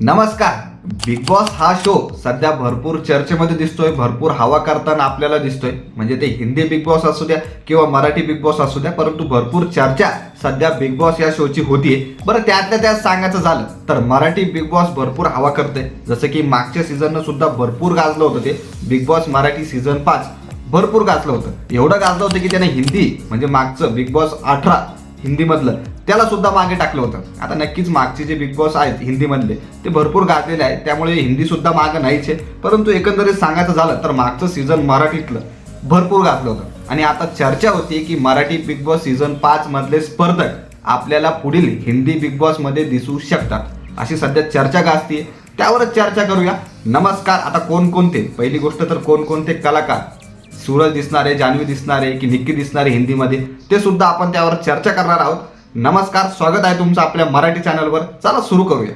नमस्कार. Big boss हा show सध्या भरपूर चर्चेमध्ये दिसतोय भरपूर हवा करताना आपल्याला दिसतोय. म्हणजे ते हिंदी बिग बॉस असू द्या किंवा मराठी बिग बॉस असू द्या परंतु भरपूर चर्चा सध्या बिग बॉस या शोची होतीये. बरं त्यातल्या त्यात सांगायचं झालं तर मराठी बिग बॉस भरपूर हवा करते जसं की मागच्या सीझननं सुद्धा भरपूर गाजलं होतं ते. बिग बॉस मराठी सीझन पाच भरपूर गाजलं होतं. एवढं गाजलं होतं की त्याने हिंदी म्हणजे मागचं बिग बॉस अठरा हिंदीमधलं. त्याला सुद्धा मागे टाकलं होतं. आता नक्कीच मागचे जे बिग बॉस आहेत हिंदीमधले ते भरपूर गाजलेले आहेत. त्यामुळे हिंदीसुद्धा मागं नाहीच आहे. परंतु एकंदरीत सांगायचं झालं तर मागचं सीझन मराठीतलं भरपूर गाजलं होतं. आणि आता चर्चा होती की मराठी बिग बॉस सीझन पाच मधले स्पर्धक आपल्याला पुढील हिंदी बिग बॉसमध्ये दिसू शकतात. अशी सध्या चर्चा गाजतीये. त्यावरच चर्चा करूया. नमस्कार. आता कोणकोणते? पहिली गोष्ट तर कोणकोणते कलाकार? सूरज दिसणारे जान्हवी दिसणारे की निक्की दिसणारे हिंदीमध्ये ते सुद्धा आपण त्यावर चर्चा करणार आहोत. नमस्कार स्वागत आहे तुमचं आपल्या मराठी चॅनलवर. चला सुरू करूया.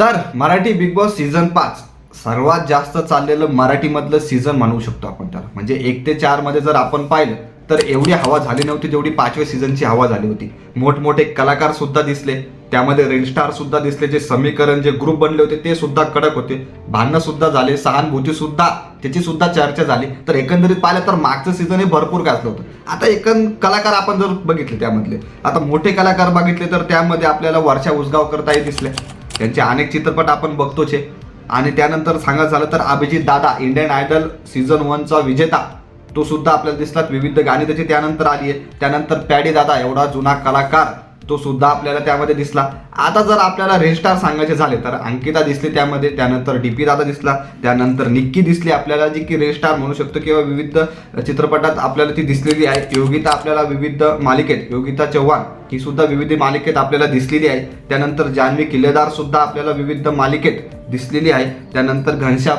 तर मराठी बिग बॉस सीझन पाच. सर्वात जास्त चाललेलं मराठीमधलं सीझन म्हणू शकतो आपण त्याला. म्हणजे एक ते चारमध्ये जर आपण पाहिलं तर एवढी हवा झाली नव्हती जेवढी पाचव्या सीझनची हवा झाली होती. मोठमोठे कलाकार सुद्धा दिसले त्यामध्ये रेलस्टार सुद्धा दिसले जे समीकरण जे ग्रुप बनले होते ते सुद्धा कडक होते. भांडणं सुद्धा झाले सहानुभूती सुद्धा त्याची सुद्धा चर्चा झाली. तर एकंदरीत पाहिलं तर मागचं सीझन हे भरपूर गाजलं होतं. आता एकंद कलाकार आपण जर बघितले त्यामधले आता मोठे कलाकार बघितले तर त्यामध्ये आपल्याला वर्षा उसगावकर ताई दिसले त्यांचे अनेक चित्रपट आपण बघतोच. आहे आणि त्यानंतर सांगायचं झालं तर अभिजित दादा इंडियन आयडल सीझन वनचा विजेता. तो सुद्धा आपल्याला दिसलात विविध गाणी. त्याची त्यानंतर आली आहे. त्यानंतर पॅडी दादा एवढा जुना कलाकार. तो सुद्धा आपल्याला त्यामध्ये दिसला. आता जर आपल्याला रेस्टार सांगायचे झाले तर अंकिता दिसली त्यामध्ये त्यानंतर डी पी दादा दिसला त्यानंतर निक्की दिसली आपल्याला जी की रेस्टार म्हणू शकतो किंवा विविध चित्रपटात आपल्याला ती दिसलेली आहे. योगिता आपल्याला विविध मालिकेत योगिता चव्हाण ही सुद्धा विविध मालिकेत आपल्याला दिसलेली आहे. त्यानंतर जान्हवी किल्लेदार सुद्धा आपल्याला विविध मालिकेत दिसलेली आहे. त्यानंतर घनश्याम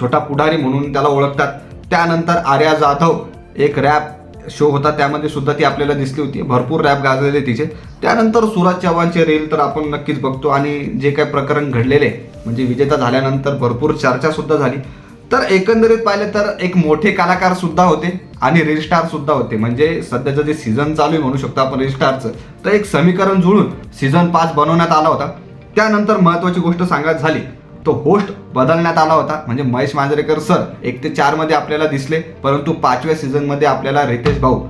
छोटा पुढारी म्हणून त्याला ओळखतात. त्यानंतर आर्या जाधव एक रॅप शो होता त्यामध्ये सुद्धा ती आपल्याला दिसली होती. भरपूर रॅप गाजलेले तिचे. त्यानंतर सुराज चव्हाणचे रील तर आपण नक्कीच बघतो आणि जे काही प्रकरण घडलेले म्हणजे विजेता झाल्यानंतर भरपूर चर्चा सुद्धा झाली. तर एकंदरीत पाहिलं तर एक मोठे कलाकार सुद्धा होते आणि रील स्टार सुद्धा होते. म्हणजे सध्याचं जे सीझन चालू आहे म्हणू शकतो आपण रील स्टारचं तर एक समीकरण जुळून सीझन पाच बनवण्यात आला होता. त्यानंतर महत्वाची गोष्ट सांगायची झाली. तो होस्ट बदलण्यात आला होता. म्हणजे महेश मांजरेकर सर एक ते चारमध्ये आपल्याला दिसले परंतु पाचव्या सीझनमध्ये आपल्याला रितेश भाऊ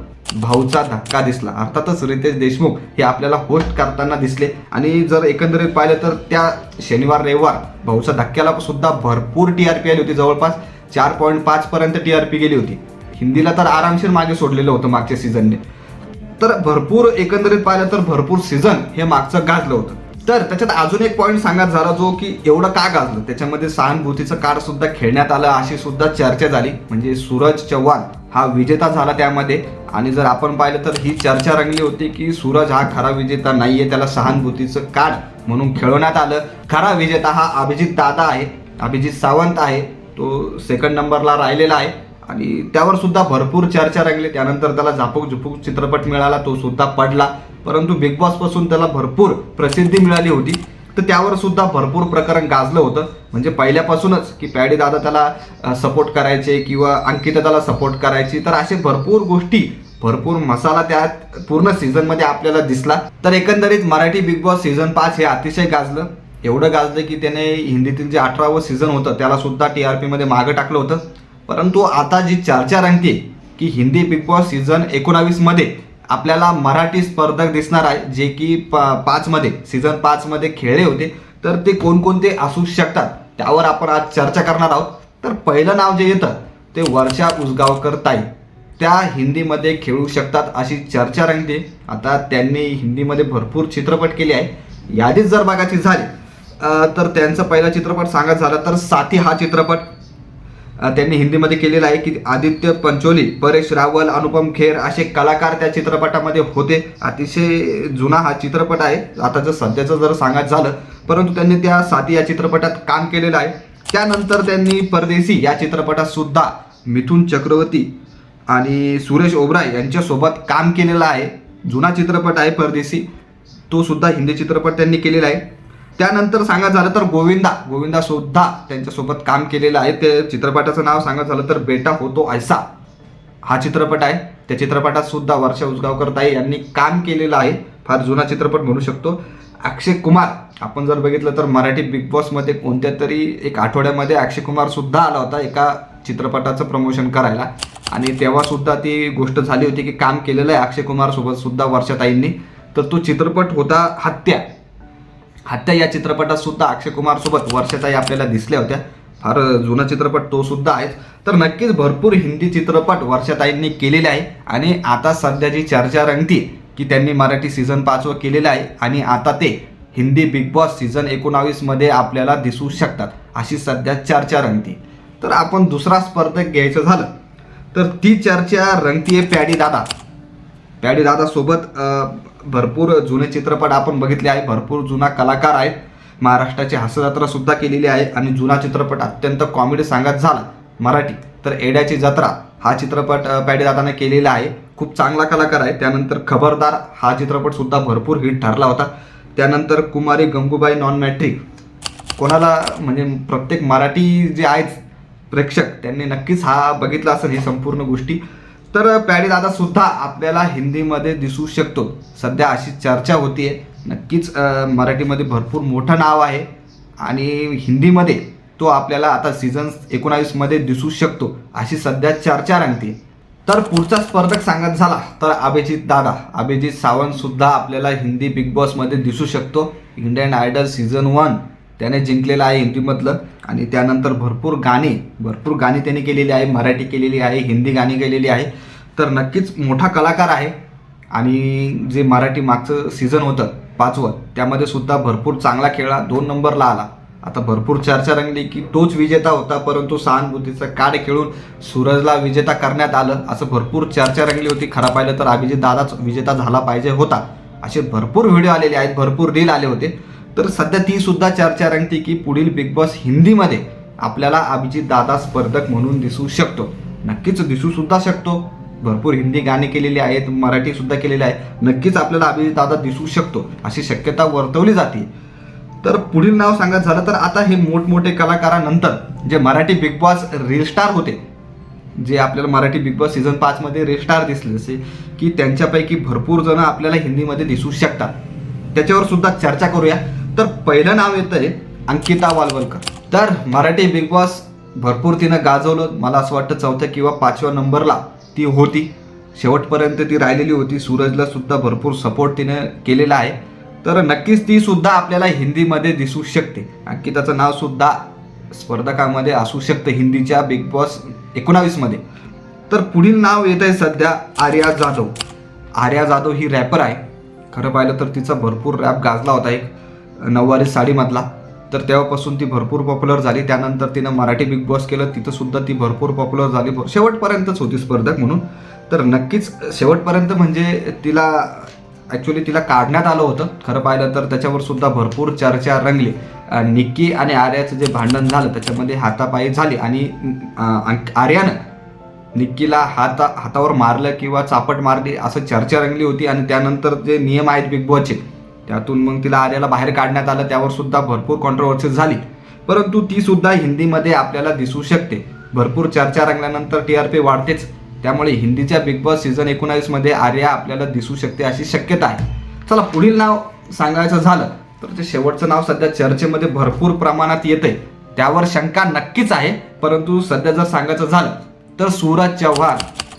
भाऊचा धक्का दिसला. अर्थातच रितेश देशमुख हे आपल्याला होस्ट करताना दिसले. आणि जर एकंदरीत पाहिलं तर त्या शनिवार रविवार भाऊच्या धक्क्याला सुद्धा भरपूर टी आर पी आली होती जवळपास. चार पॉईंट पाच पर्यंत टी आर पी गेली होती. हिंदीला तर आरामशीर मागे सोडलेलं होतं मागच्या सीझनने तर भरपूर एकंदरीत पाहिलं तर भरपूर सीझन हे मागचं गाजलं होतं. तर त्याच्यात अजून एक पॉईंट सांगत झाला जो की एवढं का गाजलं? त्याच्यामध्ये सहानुभूतीचं कार्ड सुद्धा खेळण्यात आलं अशी सुद्धा चर्चा झाली. म्हणजे सूरज चव्हाण हा विजेता झाला त्यामध्ये. आणि जर आपण पाहिलं तर ही चर्चा रंगली होती की सूरज हा खरा विजेता नाही आहे त्याला सहानुभूतीचं कार्ड म्हणून खेळवण्यात आलं. खरा विजेता हा अभिजित दादा आहे अभिजित सावंत आहे. तो सेकंड नंबरला राहिलेला आहे. आणि त्यावर सुद्धा भरपूर चर्चा रंगली. त्यानंतर त्याला झापूक झुपूक चित्रपट मिळाला तो सुद्धा पडला. परंतु बिग बॉसपासून त्याला भरपूर प्रसिद्धी मिळाली होती. तर त्यावर सुद्धा भरपूर प्रकरण गाजलं होतं. म्हणजे पहिल्यापासूनच की पॅडी दादा त्याला सपोर्ट करायचे किंवा अंकिता त्याला सपोर्ट करायची. तर असे भरपूर गोष्टी भरपूर मसाला त्यात पूर्ण सीझनमध्ये आपल्याला दिसला. तर एकंदरीत मराठी बिग बॉस सीझन पाच हे अतिशय गाजलं. एवढं गाजलं की त्याने हिंदीतील जे अठरावं सीझन होतं त्याला सुद्धा टी आर पीमध्ये मागं टाकलं होतं. परंतु आता जी चर्चा रंगते की हिंदी बिग बॉस सीझन एकोणावीसमध्ये आपल्याला मराठी स्पर्धक दिसणार आहे जे की प पाचमध्ये सीझन पाचमध्ये खेळले होते. तर ते कोणकोणते असू शकतात त्यावर आपण आज चर्चा करणार आहोत. तर पहिलं नाव जे येतं ते वर्षा उसगावकर ताई. त्या हिंदीमध्ये खेळू शकतात अशी चर्चा रंगते आता त्यांनी हिंदीमध्ये भरपूर चित्रपट केले आहे यादीच जर बघायची झाली तर त्यांचं पहिला चित्रपट सांगत झाला तर साथी हा चित्रपट. त्यांनी हिंदीमध्ये केलेलं आहे की आदित्य पंचोली परेश रावल अनुपम खेर असे कलाकार त्या चित्रपटामध्ये होते. अतिशय जुना हा चित्रपट आहे. आता जर सध्याचं जर सांगायचं झालं परंतु त्यांनी त्या साथी या चित्रपटात काम केलेलं आहे. त्यानंतर त्यांनी परदेशी या चित्रपटात सुद्धा मिथुन चक्रवर्ती आणि सुरेश ओबराय यांच्यासोबत काम केलेलं आहे. जुना चित्रपट आहे परदेशी. तो सुद्धा हिंदी चित्रपट त्यांनी केलेला आहे. त्यानंतर सांगायचं झालं तर गोविंदा. गोविंदा सुद्धा त्यांच्यासोबत काम केलेलं आहे. ते चित्रपटाचं नाव सांगायचं झालं तर बेटा होतो ऐसा. हा चित्रपट आहे. त्या चित्रपटात सुद्धा वर्षा उसगावकर ताई यांनी काम केलेलं आहे. फार जुना चित्रपट म्हणू शकतो. अक्षय कुमार आपण जर बघितलं तर मराठी बिग बॉसमध्ये कोणत्या तरी एक आठवड्यामध्ये अक्षय कुमार सुद्धा आला होता एका चित्रपटाचं प्रमोशन करायला. आणि तेव्हा सुद्धा ती गोष्ट झाली होती की काम केलेलं आहे अक्षय कुमार सोबत सुद्धा वर्षाताईंनी तर तो चित्रपट होता हत्या. हत्या या चित्रपटात सुद्धा अक्षय कुमार सोबत वर्षाताई आपल्याला दिसल्या होत्या. फार जुना चित्रपट तो सुद्धा आहे. तर नक्कीच भरपूर हिंदी चित्रपट वर्षाताईंनी केलेले आहे. आणि आता सध्याची चर्चा रंगती की त्यांनी मराठी सीझन पाचवं केलेलं आहे आणि आता ते हिंदी बिग बॉस सीझन एकोणावीसमध्ये आपल्याला दिसू शकतात अशी सध्या चर्चा रंगती तर आपण दुसरा स्पर्धक घ्यायचं झालं तर ती चर्चा रंगतीये पॅडी दादा. पॅडी दादासोबत भरपूर जुने चित्रपट आपण बघितले आहे. भरपूर जुना कलाकार आहेत. महाराष्ट्राची हास्यजत्रा सुद्धा केलेली आहे आणि जुना चित्रपट अत्यंत कॉमेडी सांगत झाला. मराठी. तर एड्याची जत्रा हा चित्रपट अ, पॅडी दादाने केलेला आहे. खूप चांगला कलाकार आहे. त्यानंतर खबरदार हा चित्रपट सुद्धा भरपूर हिट ठरला होता. त्यानंतर कुमारी गंगूबाई नॉन मॅट्रिक कोणाला म्हणजे प्रत्येक मराठी जे आहेत प्रेक्षक त्यांनी नक्कीच हा बघितला असेल ही संपूर्ण गोष्टी. तर पॅडी दादा सुद्धा आपल्याला हिंदीमध्ये दिसू शकतो. सध्या अशी चर्चा होती आहे नक्कीच मराठीमध्ये भरपूर मोठं नाव आहे. आणि हिंदीमध्ये तो आपल्याला आता सीझन एकोणावीसमध्ये दिसू शकतो अशी सध्या चर्चा रंगते तर पुढचा स्पर्धक सांगत झाला तर अभिजित दादा. अभिजित सावंतसुद्धा आपल्याला हिंदी बिग बॉसमध्ये दिसू शकतो. इंडियन आयडल सीझन वन त्याने जिंकलेलं आहे हिंदीमधलं आणि त्यानंतर भरपूर गाणी भरपूर गाणी त्याने केलेली आहे मराठी केलेली आहे हिंदी गाणी केलेली आहे. तर नक्कीच मोठा कलाकार आहे आणि जे मराठी मागचं सीझन होतं पाचवं त्यामध्ये सुद्धा भरपूर चांगला खेळला दोन नंबरला आला. आता भरपूर चर्चा रंगली की तोच विजेता होता परंतु सहानुभूतीचं कार्ड खेळून सूरजला विजेता करण्यात आलं असं भरपूर चर्चा रंगली होती. खरं पाहिलं तर अभिजित दादाच विजेता झाला पाहिजे होता. असे भरपूर व्हिडिओ आलेले आहेत भरपूर रील आले होते. तर सध्या ती सुद्धा चर्चा रंगते की पुढील बिग बॉस हिंदीमध्ये आपल्याला अभिजित दादा स्पर्धक म्हणून दिसू शकतो. नक्कीच दिसू सुद्धा शकतो. भरपूर हिंदी गाणे केलेले आहेत मराठी सुद्धा केलेले आहे. नक्कीच आपल्याला अभिजित दादा दिसू शकतो अशी शक्यता वर्तवली जाते. तर पुढील नाव सांगत झालं तर आता हे मोठमोठे कलाकारानंतर जे Marathi Big Boss reel star होते जे आपल्याला मराठी बिग बॉस सीझन पाचमध्ये रील स्टार दिसले. जसे की त्यांच्यापैकी भरपूर जण आपल्याला हिंदीमध्ये दिसू शकतात. त्याच्यावर सुद्धा चर्चा करूया. तर पहिलं नाव येतं आहे अंकिता वालवलकर. तर मराठी बिग बॉस भरपूर तिनं गाजवलं. मला असं वाटतं चौथ्या किंवा पाचव्या नंबरला ती होती. शेवटपर्यंत ती राहिलेली होती. सूरजला सुद्धा भरपूर सपोर्ट तिनं केलेला आहे. तर नक्कीच ती सुद्धा आपल्याला हिंदीमध्ये दिसू शकते. अंकिताचं नाव सुद्धा स्पर्धकामध्ये असू शकतं हिंदीच्या बिग बॉस एकोणावीसमध्ये. तर पुढील नाव येत आहे सध्या आर्या जाधव. आर्या जाधव ही रॅपर आहे. खरं पाहिलं तर तिचा भरपूर रॅप गाजला होता एक. नऊवारी साडीमधला तर तेव्हापासून ती भरपूर पॉप्युलर झाली. त्यानंतर तिनं मराठी बिग बॉस केलं. तिथं सुद्धा ती भरपूर पॉप्युलर झाली. शेवटपर्यंतच होती स्पर्धक म्हणून. तर नक्कीच शेवटपर्यंत म्हणजे तिला ॲक्च्युली तिला काढण्यात आलं होतं. खरं पाहिलं तर त्याच्यावर सुद्धा भरपूर चर्चा रंगली. निक्की आणि आर्याचं जे भांडण झालं त्याच्यामध्ये हातापायी झाली. आणि आर्यानं निक्कीला हाता हातावर मारलं किंवा चापट मारली असं चर्चा रंगली होती. आणि त्यानंतर जे नियम आहेत बिग बॉसचे त्यातून मग तिला आर्याला बाहेर काढण्यात आलं त्यावर सुद्धा भरपूर कॉन्ट्रोवर्सी झाली. परंतु ती सुद्धा हिंदीमध्ये आपल्याला दिसू शकते. भरपूर चर्चा रंगल्यानंतर टी आर पी वाढतेच. त्यामुळे हिंदीच्या बिग बॉस सीझन एकोणावीसमध्ये आर्या आपल्याला दिसू शकते अशी शक्यता आहे. चला पुढील नाव सांगायचं झालं तर ते शेवटचं नाव सध्या चर्चेमध्ये भरपूर प्रमाणात येतंय. त्यावर शंका नक्कीच आहे परंतु सध्या जर सांगायचं झालं तर सूरज चव्हाण.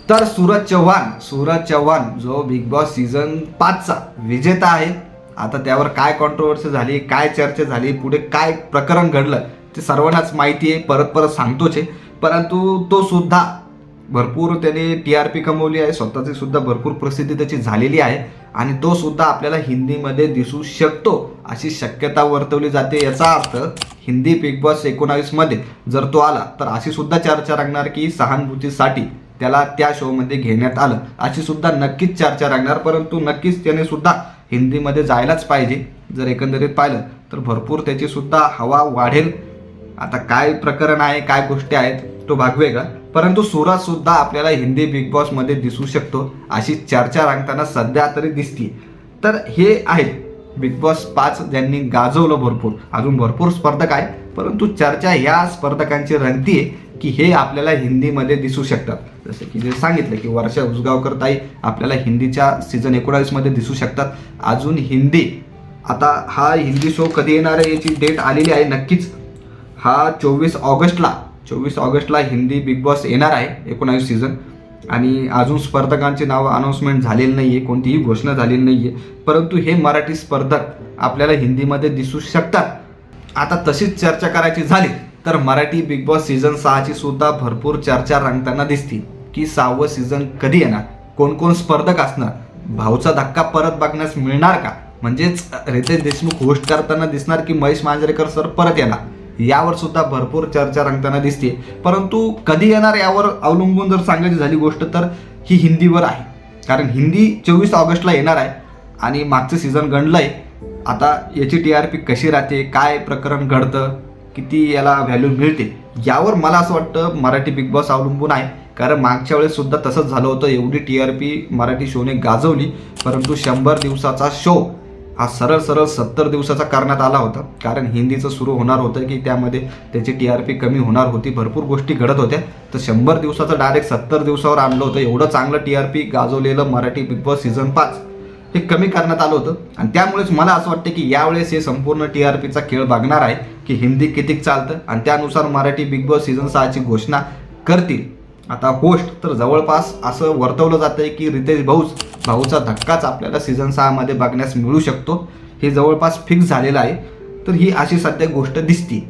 तर सूरज चव्हाण सूरज चव्हाण जो बिग बॉस सीझन पाचचा विजेता आहे आता त्यावर काय कॉन्ट्रोवर्सी झाली काय चर्चा झाली पुढे काय प्रकरण घडलं ते सर्वांनाच माहिती आहे. परत परत सांगतोच आहे. परंतु तो सुद्धा भरपूर त्याने टी आर पी कमवली आहे. स्वतःची सुद्धा भरपूर प्रसिद्धी त्याची झालेली आहे. आणि तो सुद्धा आपल्याला हिंदीमध्ये दिसू शकतो अशी शक्यता वर्तवली जाते. याचा अर्थ हिंदी बिग बॉस एकोणावीसमध्ये जर तो आला तर अशी सुद्धा चर्चा रंगणार की सहानुभूतीसाठी त्याला त्या शोमध्ये घेण्यात आलं. अशी सुद्धा नक्कीच चर्चा रंगणार परंतु नक्कीच त्याने सुद्धा हिंदीमध्ये जायलाच पाहिजे. जर एकंदरीत पाहिलं तर भरपूर त्याची सुद्धा हवा वाढेल. आता काय प्रकरण आहे काय गोष्टी आहेत तो भाग वेगळा. परंतु सुरज सुद्धा आपल्याला हिंदी बिग बॉसमध्ये दिसू शकतो अशी चर्चा रांगताना सध्या तरी दिसते तर हे आहेत बिग बॉस पाच ज्यांनी गाजवलं भरपूर. अजून भरपूर स्पर्धक आहे परंतु चर्चा ह्या स्पर्धकांची रंगतीये. की हे आपल्याला हिंदीमध्ये दिसू शकतात. जसं की जे सांगितलं की वर्षा उसगावकर ताई आपल्याला हिंदीच्या सीझन एकोणावीसमध्ये दिसू शकतात. अजून हिंदी आता हा हिंदी शो कधी येणार आहे याची डेट आलेली आहे नक्कीच. हा चोवीस ऑगस्टला चोवीस ऑगस्टला हिंदी बिग बॉस येणार आहे एकोणावीस सीझन आणि अजून स्पर्धकांचे नाव अनाऊन्समेंट झालेली नाही आहे कोणतीही घोषणा झालेली नाही आहे परंतु हे मराठी स्पर्धक आपल्याला हिंदीमध्ये दिसू शकतात. आता तशीच चर्चा करायची झाली. तर मराठी बिग बॉस सीझन सहाची सुद्धा भरपूर चर्चा रंगताना दिसती. की सहावं सीझन कधी येणार? कोण कोण स्पर्धक असणार? भाऊचा धक्का परत बघण्यास मिळणार का? म्हणजेच रितेश देशमुख होस्ट करताना दिसणार की महेश मांजरेकर सर परत येणार? यावर सुद्धा भरपूर चर्चा रंगताना दिसते परंतु कधी येणार यावर अवलंबून जर सांगायची झाली गोष्ट तर ही हिंदीवर आहे. कारण हिंदी चोवीस ऑगस्टला येणार आहे आणि मागचं सीझन गणलं आहे आता याची टी आर पी कशी राहते? काय प्रकरण घडतं? किती याला व्हॅल्यू मिळते यावर मला असं वाटतं मराठी बिग बॉस अवलंबून आहे. कारण मागच्या वेळेस सुद्धा तसंच झालं होतं एवढी टी आर पी मराठी शोने गाजवली परंतु शंभर दिवसाचा शो हा सरळ सरळ सत्तर दिवसाचा करण्यात आला होता. कारण हिंदीचं सुरू होणार होतं की त्यामध्ये त्याची टी आर पी कमी होणार होती भरपूर गोष्टी घडत होत्या. तर शंभर दिवसाचं डायरेक्ट सत्तर दिवसावर आणलं होतं एवढं चांगलं टी आर पी गाजवलेलं मराठी बिग बॉस सीझन पाच. हे कमी करण्यात आलं होतं. आणि त्यामुळेच मला असं वाटतं की यावेळेस हे संपूर्ण टी आर पीचा खेळ बघणार आहे की हिंदी कितीक चालतं. आणि त्यानुसार मराठी बिग बॉस सीझन सहाची घोषणा करतील. आता होस्ट तर जवळपास असं वर्तवलं जातं आहे की रितेश भाऊच भाऊचा धक्काच आपल्याला सीझन सहामध्ये बघण्यास मिळू शकतो. हे जवळपास फिक्स झालेलं आहे. तर ही अशी सध्या गोष्ट दिसती.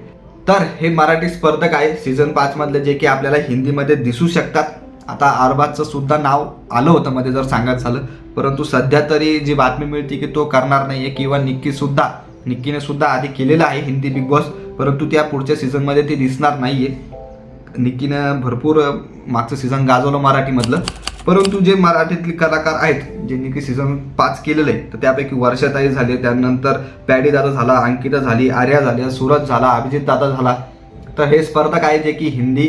तर हे मराठी स्पर्धक आहे. सीझन पाचमधले जे की आपल्याला हिंदीमध्ये दिसू शकतात. आता अरबाजचं सुद्धा नाव आलं होतं मध्ये जर सांगायचं झालं. परंतु सध्या तरी जी बातमी मिळते की तो करणार नाही आहे किंवा निक्की सुद्धा निक्कीने सुद्धा आधी केलेलं आहे हिंदी बिग बॉस परंतु त्या पुढच्या सीझनमध्ये ती दिसणार नाही आहे निक्कीनं भरपूर मागचं सीझन गाजवलं मराठीमधलं. परंतु जे मराठीतले कलाकार आहेत ज्यांनी की सीझन पाच केलेलं आहे तर त्यापैकी वर्षाताई झाले त्यानंतर पॅडी दादा झाला अंकिता झाली आर्या झाल्या सूरज झाला अभिजित दादा झाला. तर हे स्पर्धक आहेत जे की हिंदी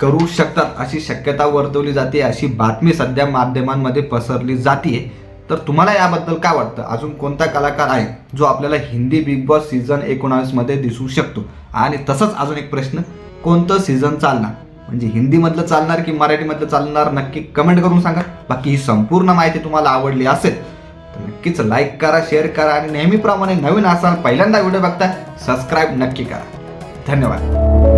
करू शकतात अशी शक्यता वर्तवली जाते अशी बातमी सध्या माध्यमांमध्ये पसरली जाते तर तुम्हाला याबद्दल काय वाटतं? अजून कोणता कलाकार आहे जो आपल्याला हिंदी बिग बॉस सीझन एकोणावीसमध्ये दिसू शकतो? आणि तसंच अजून एक प्रश्न कोणतं सीझन चालणार? म्हणजे हिंदीमधलं चालणार की मराठीमधलं चालणार? नक्की कमेंट करून सांगा. बाकी ही संपूर्ण माहिती तुम्हाला आवडली असेल तर नक्कीच लाईक करा शेअर करा आणि नेहमीप्रमाणे नवीन असाल पहिल्यांदा व्हिडिओ बघता सबस्क्राईब नक्की करा. धन्यवाद.